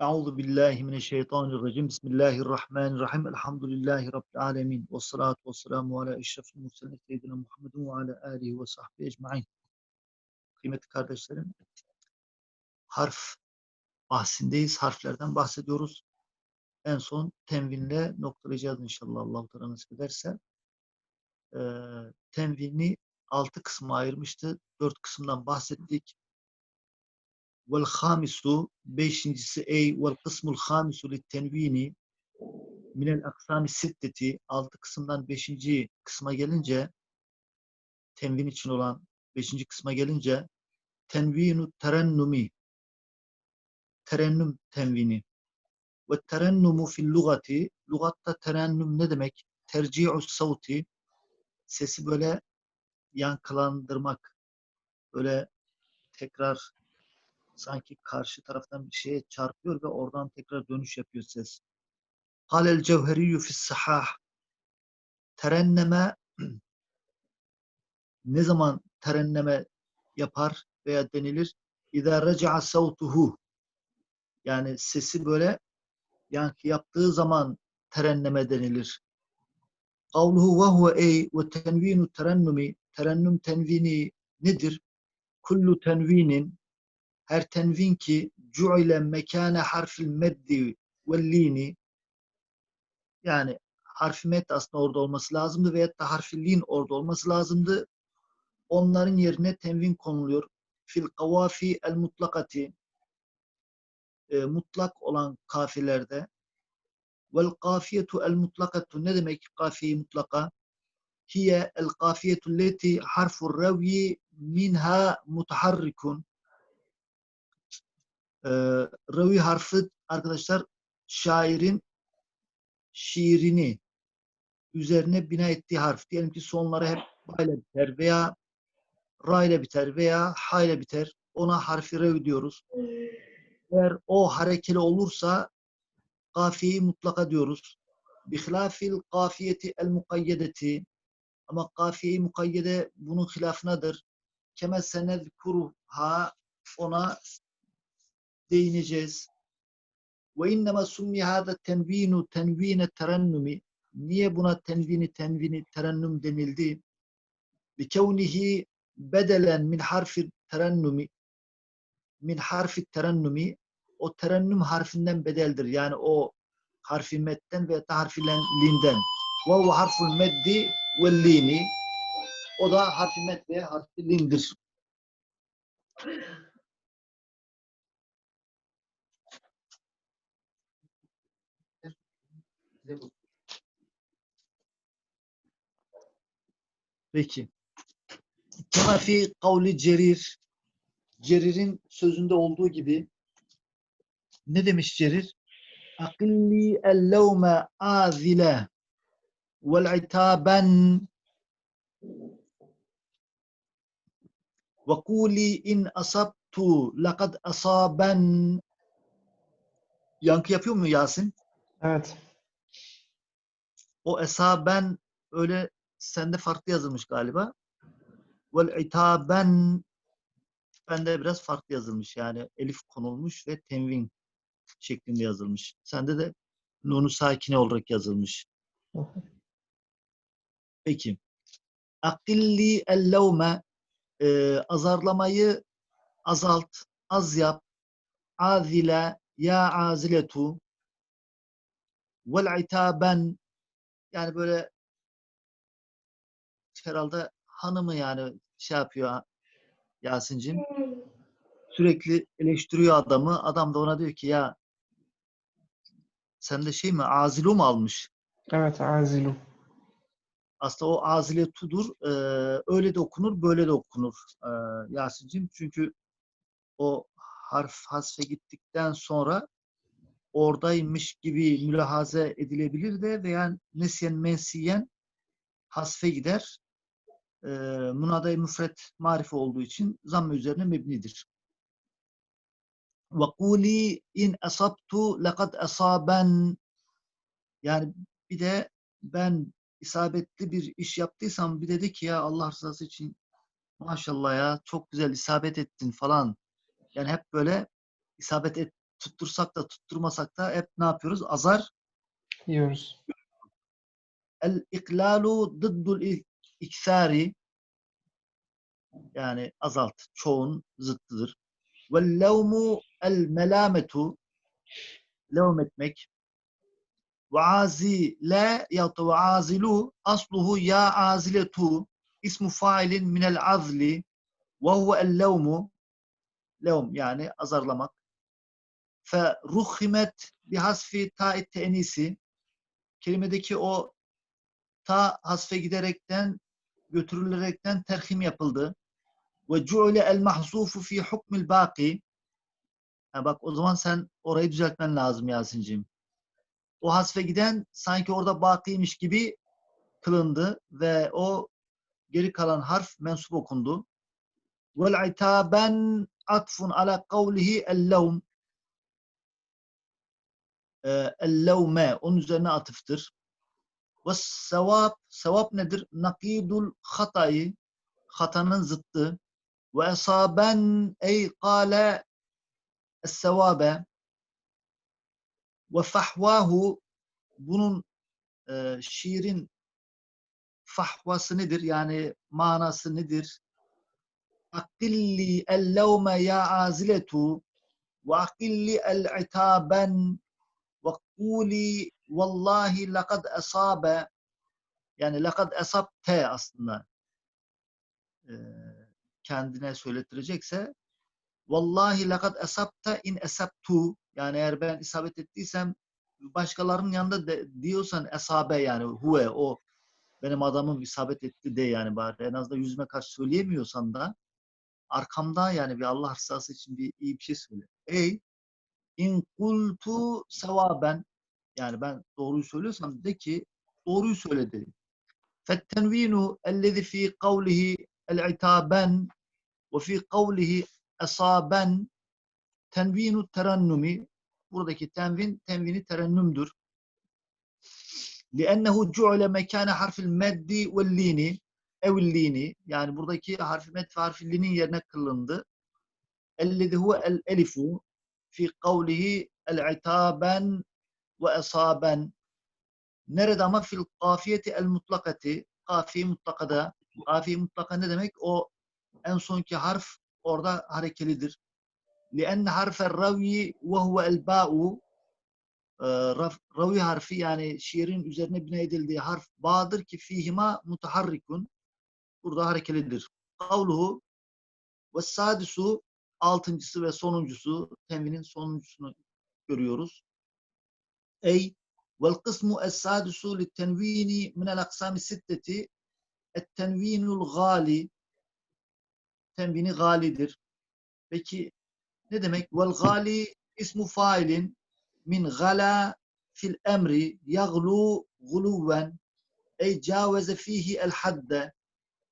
Euzu billahi mineşşeytanirracim. Bismillahirrahmanirrahim. Elhamdülillahi rabbil alamin. Ves salatu vesselamu ala eşrefil murselin seyyidina Muhammedin ve ala alihi ve sahbihi ecmaîn. Kıymetli kardeşlerim, harf bahsindeyiz. Harflerden bahsediyoruz. En son tenvinle noktalayacağız inşallah Allah Teala nasip ederse. Ee, tenvini altı kısma ayırmıştı. Dört kısımdan bahsettik. Vel hamisu beşincisi ey vel kısmul hamisu lit tenvini minel aksami sitteti altı kısımdan beşinci kısma gelince tenvin için olan beşinci kısma gelince tenvinu terennumi terennüm tenvini ve terennumu fil lugati lugatta terennüm ne demek? Terci'u savti sesi böyle yankılandırmak böyle tekrar sanki karşı taraftan bir şeye çarpıyor ve oradan tekrar dönüş yapıyor ses. Halel cevheriyyu fis sahah terenneme ne zaman terenneme yapar veya denilir? İzâ reca'a savtuhu yani sesi böyle yankı yaptığı zaman terenneme denilir. Kavluhu ve huve ey ve tenvinu terennumi terennüm tenvini nedir? Kullu tenvinin her tenvin ki cu'ile mekane harfil meddi ve lini yani harfi med aslında orada olması lazımdı veyahut da harfi lin orada olması lazımdı. Onların yerine tenvin konuluyor. Fil kavafi el mutlakati e, mutlak olan kafilerde vel kafiyetu el mutlakatu ne demek kafiye mutlaka? Hiye el kafiyetu leti harfu revyi minha mutaharrikun e, ravi harfi arkadaşlar şairin şiirini üzerine bina ettiği harf. Diyelim ki sonları hep ba ile biter veya ra ile biter veya ha ile biter. Ona harfi rev diyoruz. Eğer o harekeli olursa kafiyeyi mutlaka diyoruz. Bihilafil kafiyeti el mukayyedeti ama kafiye-i mukayyede bunun hilafınadır. Keme senezkuruha ona değineceğiz. Ve innema summi hâda tenvinu tenvine terennumi niye buna tenvini tenvini terennüm denildi? Bi kevnihi bedelen min harfi terennumi min harfi terennumi o terennüm harfinden bedeldir. Yani o harfi metten ve harfi linden. Ve harful meddi ve lini o da harfi met ve harfi lindir. Peki. Kema fi kavli cerir. Cerir'in sözünde olduğu gibi ne demiş Cerir? Akilli el-levme azile vel itaben ve kuli in asabtu lekad asaben Yankı yapıyor mu Yasin? Evet. O esaben öyle sende farklı yazılmış galiba. Vel itaben bende biraz farklı yazılmış. Yani elif konulmuş ve tenvin şeklinde yazılmış. Sende de nunu sakine olarak yazılmış. Peki. Akilli ellevme e, azarlamayı azalt, az yap. Azile ya aziletu vel itaben yani böyle herhalde hanımı yani şey yapıyor Yasin'cim sürekli eleştiriyor adamı. Adam da ona diyor ki ya sen de şey mi azilu mu almış? Evet, azilu. Aslında o azile tudur. Ee, öyle de okunur, böyle de okunur ee, Yasin'cim. Çünkü o harf hasfe gittikten sonra oradaymış gibi mülahaze edilebilir de veya nesyen mensiyen hasfe gider. E, munaday müfret marife olduğu için zamm üzerine mebnidir. Ve kuli in asabtu lekad asaben yani bir de ben isabetli bir iş yaptıysam bir dedi ki ya Allah rızası için maşallah ya çok güzel isabet ettin falan. Yani hep böyle isabet et tuttursak da tutturmasak da hep ne yapıyoruz? Azar Yiyoruz. el iklalu dıddul iksari yani azalt, çoğun zıttıdır. Ve levmu el melametu levm etmek. Ve azile ya da ve azilu asluhu ya aziletu ismu failin minel azli ve huve el levmu levm yani azarlamak. Fe ruhimet bihasfi ta'it tenisi kelimedeki o ta hasfe giderekten götürülerekten terhim yapıldı. Ve cu'le el mahzufu fi hukmil baki. Bak o zaman sen orayı düzeltmen lazım Yasin'cim. O hasfe giden sanki orada bakiymiş gibi kılındı ve o geri kalan harf mensup okundu. Vel itaben atfun ala kavlihi el-levm. Ee, El-levme onun üzerine atıftır. Ve sevap, sevap nedir? Nakidul hatayı, hatanın zıttı. Ve esaben ey kâle es-sevabe. Ve fahvahu, bunun e, şiirin fahvası nedir? Yani manası nedir? Akilli el-levme ya aziletu ve akilli el-itaben ve kuli vallahi lakad esabe yani lakad esabte aslında e, kendine söylettirecekse vallahi lakad esabte in esabtu yani eğer ben isabet ettiysem başkalarının yanında de, diyorsan esabe yani huve o benim adamım isabet etti de yani bari. En azından yüzüme karşı söyleyemiyorsan da arkamda yani bir Allah rızası için bir iyi bir şey söyle. Ey in kultu sevaben yani ben doğruyu söylüyorsam de ki doğruyu söyledi. فالتنوين الذي في قوله العتابا وفي قوله أصابا tenvinu terennumi buradaki tenvin tenvini terennümdür. لأنه جعل مكان حرف المد واللين أو اللين yani buradaki harfi med ve harfi linin yerine kılındı. الذي هو الألف في قوله العتابا وأصابا Nerede ama fil kafiyeti el mutlakati kafiye mutlakada kafiye mutlaka ne demek? O en sonki harf orada harekelidir. لأن حرف الروي وهو الباء e, raf- ravi harfi yani şiirin üzerine bina edildiği harf bağdır ki fihima mutaharrikun burada harekelidir. Kavluhu ve sadisu altıncısı ve sonuncusu tenvinin sonuncusunu görüyoruz. Ey vel kısmu es-sadisu li tenvini min el aksami sitteti et tenvinul gali tenvini galidir. Peki ne demek? Vel gali ismu failin min gala fil emri yaglu guluven ey caveze fihi el hadde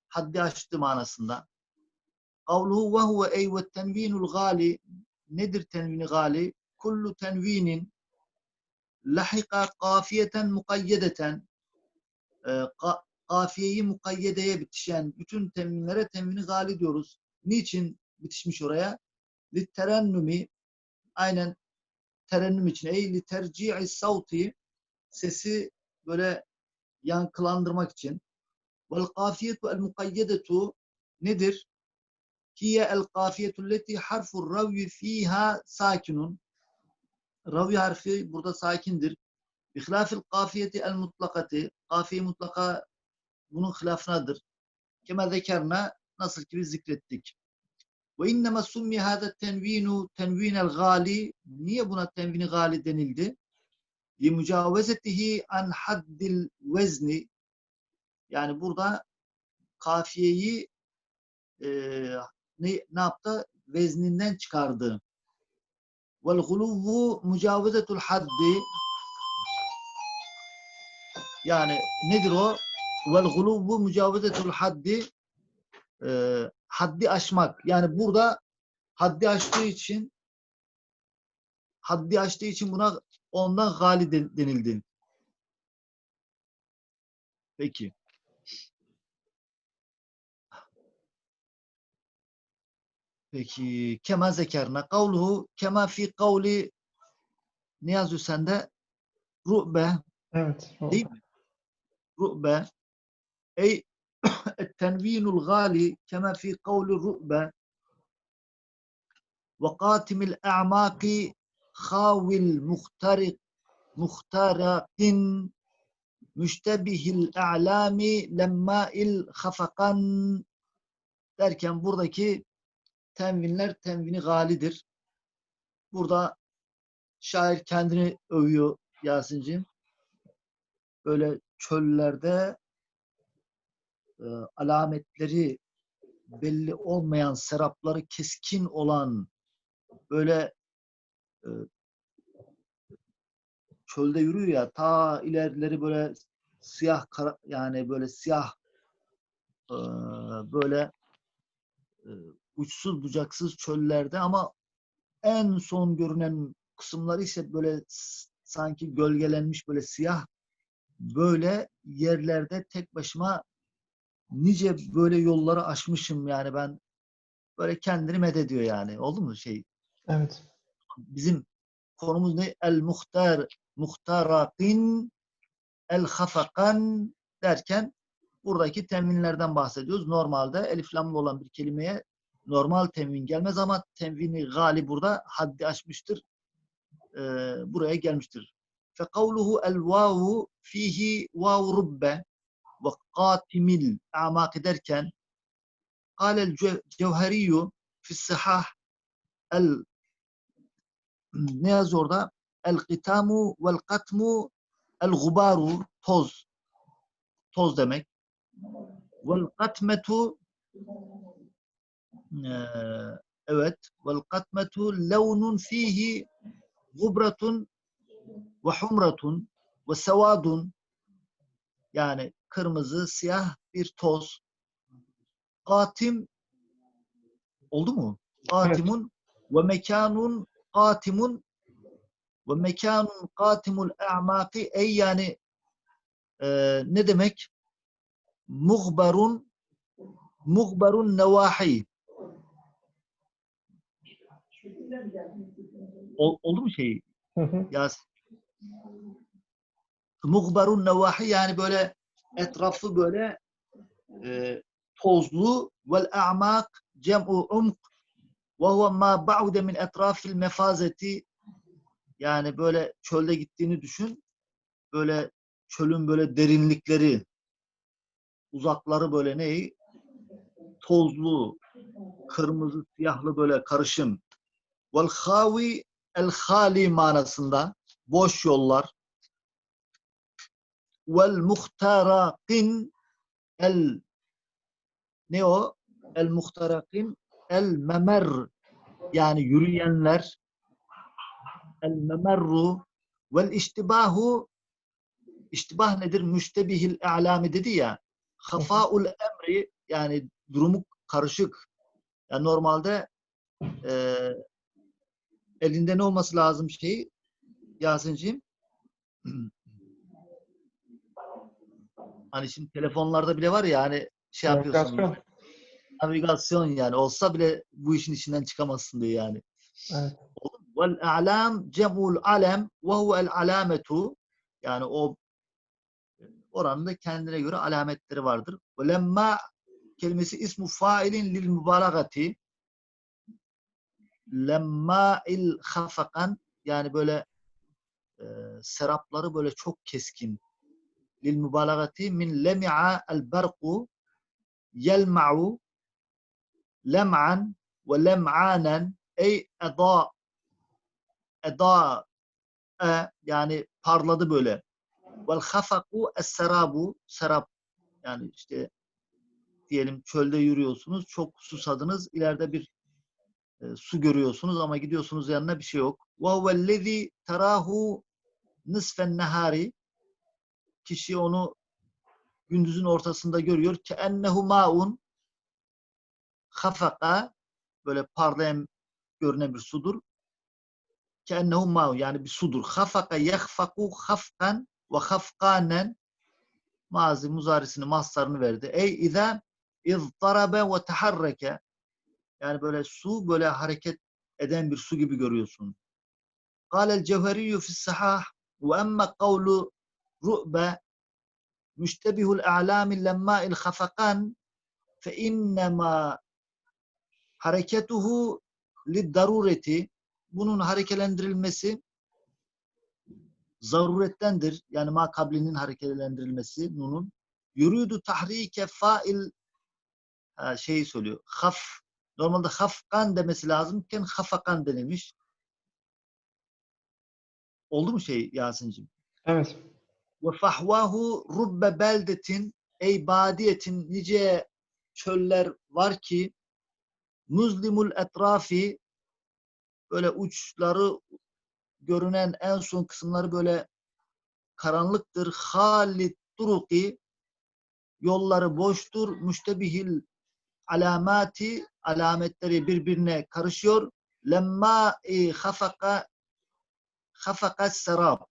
haddi aştı manasında. Kavluhu ve huve ey ve tenvinul gali nedir tenvini gali? Kullu tenvinin lahika kafiyeten mukayyedeten e, ka- kafiyeyi mukayyedeye bitişen bütün tenvinlere tenvini gali diyoruz. Niçin bitişmiş oraya? Litterennumi aynen terennüm için ey li terci'i savti sesi böyle yankılandırmak için vel kafiyetu el mukayyedetu nedir? Hiye el kafiyetu leti harfu ravyi fiha sakinun ravi harfi burada sakindir. Bihilafil kafiyeti el mutlakati kafiye mutlaka bunun hilafınadır. Kema zekerna nasıl ki biz zikrettik. Ve innema summi hâzâ tenvînu tenvînel gâli niye buna tenvini gâli denildi? Li mücavezetihi an haddil vezni yani burada kafiyeyi e, ne, ne yaptı? Vezninden çıkardı. Vel guluvvu mücavezetul haddi yani nedir o? Vel guluvvu mücavezetul haddi e, haddi aşmak. Yani burada haddi aştığı için haddi aştığı için buna ondan gali de- denildi. Peki. Peki kema zekerna kavluhu kema fi kavli yazıyor sende? Ru'be Evet. değil mi? Ru'be ey tenvinul gali kema fi kavli ru'be ve katimil a'maki khawil muhtarik muhtarakin müştebihil a'lami lemmâil hafakan derken buradaki tenvinler tenvini galidir. Burada şair kendini övüyor Yasin'cim. Böyle çöllerde e, alametleri belli olmayan, serapları keskin olan böyle e, çölde yürüyor ya ta ilerleri böyle siyah kara, yani böyle siyah e, böyle e, uçsuz bucaksız çöllerde ama en son görünen kısımları ise böyle sanki gölgelenmiş böyle siyah böyle yerlerde tek başıma nice böyle yolları aşmışım yani ben böyle kendini medediyor yani. Oldu mu şey? Evet. Bizim konumuz ne? El muhtar muhtarakin el hafakan derken buradaki teminlerden bahsediyoruz. Normalde elif lamlı olan bir kelimeye normal tenvin gelmez ama tenvini gali burada haddi aşmıştır. E, buraya gelmiştir. Fe kavluhu el vavu fihi vav rubbe ve katimil amak derken kalel cevheriyyu fissihah el ne yazıyor orada? El kitamu vel katmu gubaru toz toz demek vel katmetu evet vel katmetu levnun fihi gubratun ve humratun ve sevadun yani kırmızı, siyah bir toz. Katim oldu mu? Katimun ve mekanun katimun ve mekanun katimul a'maki ey yani e, ne demek? Muhbarun muhbarun nevahi. Ol- oldu mu şey? Yaz. Muhbarun nevahi yani böyle etrafı böyle e, tozlu vel a'mak cem'u umk ve huve ma ba'ude min etrafil mefazeti yani böyle çölde gittiğini düşün. Böyle çölün böyle derinlikleri uzakları böyle ne? Tozlu, kırmızı, siyahlı böyle karışım. Vel havi el hali manasında boş yollar. Vel muhtarakin el ne o? El muhtarakin el memer yani yürüyenler el memerru vel iştibahu iştibah nedir? Müştebihil a'lami dedi ya. Hafaul emri yani durumu karışık. Yani normalde e, elinde ne olması lazım şeyi Yasin'ciğim? Hani şimdi telefonlarda bile var ya hani şey yapıyorsun. Navigasyon. Navigasyon yani olsa bile bu işin içinden çıkamazsın diye yani. Evet. Vel a'lam cem'ul alem ve huvel alametu yani o oranın da kendine göre alametleri vardır. Ve lemma kelimesi ismu failin lil mübalagati lemma il hafakan yani böyle e, serapları böyle çok keskin lil mübalagati min lemi'a el berku yelma'u lem'an ve lem'anen ey eda eda e, yani parladı böyle. Vel hafaku es-serabu serap yani işte diyelim çölde yürüyorsunuz çok susadınız ileride bir e, su görüyorsunuz ama gidiyorsunuz yanına bir şey yok. Huvellezî terahu nisfen nehari kişi onu gündüzün ortasında görüyor. Ennehu maun hafaka böyle parlayan görünen bir sudur. Ke ennehu maun yani bir sudur. Hafaka yahfaku hafkan ve hafkanen mazi muzarisini mastarını verdi. Ey izâ izdarabe ve teharreke yani böyle su böyle hareket eden bir su gibi görüyorsun. Kâlel cevheriyü fissahâh ve emme kavlu ru'be müştebihul a'lâmi lemmâil hafakan fe innemâ hareketuhu darureti bunun hareketlendirilmesi zarurettendir. Yani makablinin hareketlendirilmesi nunun. Yürüdü tahrike fail şeyi söylüyor. Haf Normalde hafkan demesi lazımken hafakan denemiş. Oldu mu şey Yasin'cim? Evet. Ve fahvahu rubbe beldetin ey badiyetin nice çöller var ki muzlimul etrafi böyle uçları görünen en son kısımları böyle karanlıktır. Halit turuki yolları boştur. Müştebihil alamati alametleri birbirine karışıyor. Lemma hafaka hafaka serap.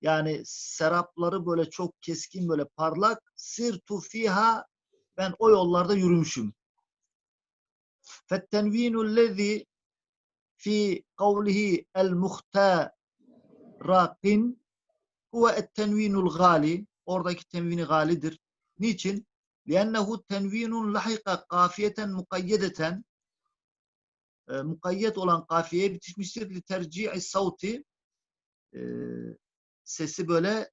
Yani serapları böyle çok keskin böyle parlak. Sirtu fiha ben o yollarda yürümüşüm. Fettenvinu lezi fi kavlihi el muhtarakin huve et tenvinul gali. Oradaki tenvini galidir. Niçin? لأنه تنوين لحق قافية مقيدة e, mukayyet olan kafiyeye bitişmiştir. لترجيع savti e, sesi böyle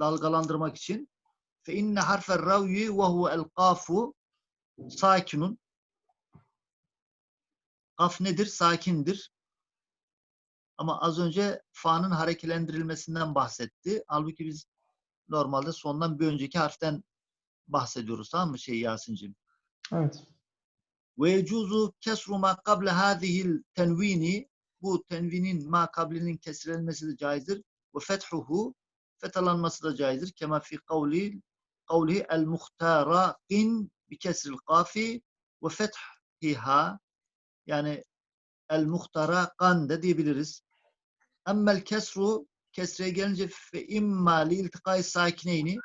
dalgalandırmak için. Fe inne harfer ravyi ve huve el kafu sakinun. Kaf nedir? Sakindir. Ama az önce fa'nın harekelendirilmesinden bahsetti. Halbuki biz normalde sondan bir önceki harften bahsediyoruz. Tamam mı şey Yasin'cim? Evet. Ve yecuzu kesru ma kable hadihil tenvini bu tenvinin ma kablinin kesirilmesi de caizdir. Ve fethuhu fethalanması da caizdir. Kema fi kavli kavli el muhtaraqin bi kesril kafi ve fethiha yani el muhtaraqan da diyebiliriz. Emmel kesru kesreye gelince fe imma li iltikai sakineyni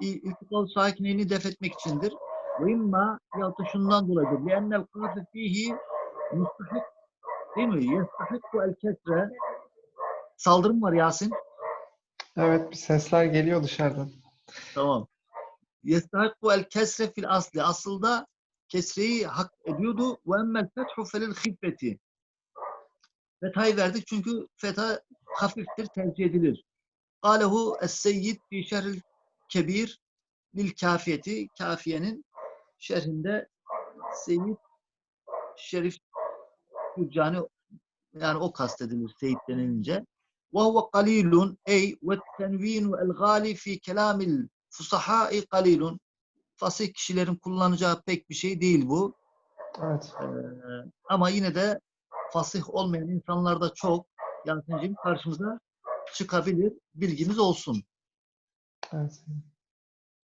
iltikal sakineyni def etmek içindir. Ve imma da şundan dolayıdır. Liennel kafe fihi mustahik değil mi? Yestahikku el kesre Saldırım var Yasin. Evet bir sesler geliyor dışarıdan. Tamam. Yestahikku el kesre fil asli. Aslında kesreyi hak ediyordu. Ve emmel fethu felil hiffeti. Fethayı verdik çünkü fetha hafiftir, tercih edilir. Kalehu es-seyyid fi şerhil Kebir lil kafiyeti kafiyenin şerhinde Seyyid Şerif Hüccani yani o kastedilir Seyyid denilince. Ve huve kalilun ey ve tenvinu el gali fi kelamil fusahai kalilun fasih kişilerin kullanacağı pek bir şey değil bu. Evet. Ee, ama yine de fasih olmayan insanlarda çok Yasin'cim karşımıza çıkabilir. Bilgimiz olsun. Evet.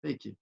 Peki.